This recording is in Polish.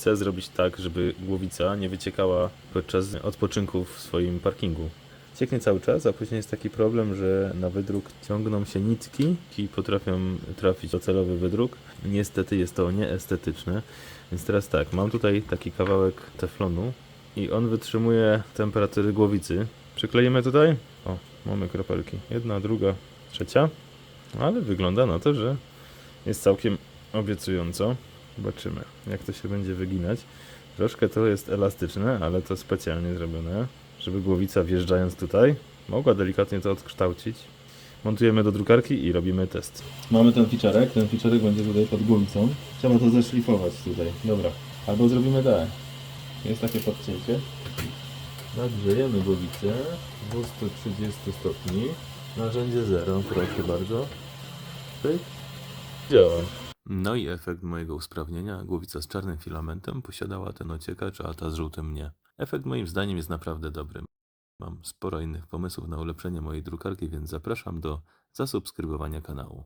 chcę zrobić tak, żeby głowica nie wyciekała podczas odpoczynku w swoim parkingu. Cieknie cały czas, a później jest taki problem, że na wydruk ciągną się nitki i potrafią trafić docelowy wydruk. Niestety jest to nieestetyczne. Więc teraz tak, mam tutaj taki kawałek teflonu i on wytrzymuje temperatury głowicy. Przykleimy tutaj. O, mamy kropelki. Jedna, druga, trzecia. Ale wygląda na to, że jest całkiem obiecująco. Zobaczymy, jak to się będzie wyginać. Troszkę to jest elastyczne, ale to specjalnie zrobione, żeby głowica wjeżdżając tutaj mogła delikatnie to odkształcić. Montujemy do drukarki i robimy test. Mamy ten ficzarek, ten ficzarek będzie tutaj pod głowicą. Trzeba to zeszlifować tutaj. Dobra. Albo zrobimy tak. Jest takie podcięcie. Nagrzejemy głowicę 230 stopni. Narzędzie 0, proszę bardzo. Pyk. Działa. No i efekt mojego usprawnienia, głowica z czarnym filamentem posiadała ten ociekacz, a ta z żółtym nie. Efekt moim zdaniem jest naprawdę dobry. Mam sporo innych pomysłów na ulepszenie mojej drukarki, więc zapraszam do zasubskrybowania kanału.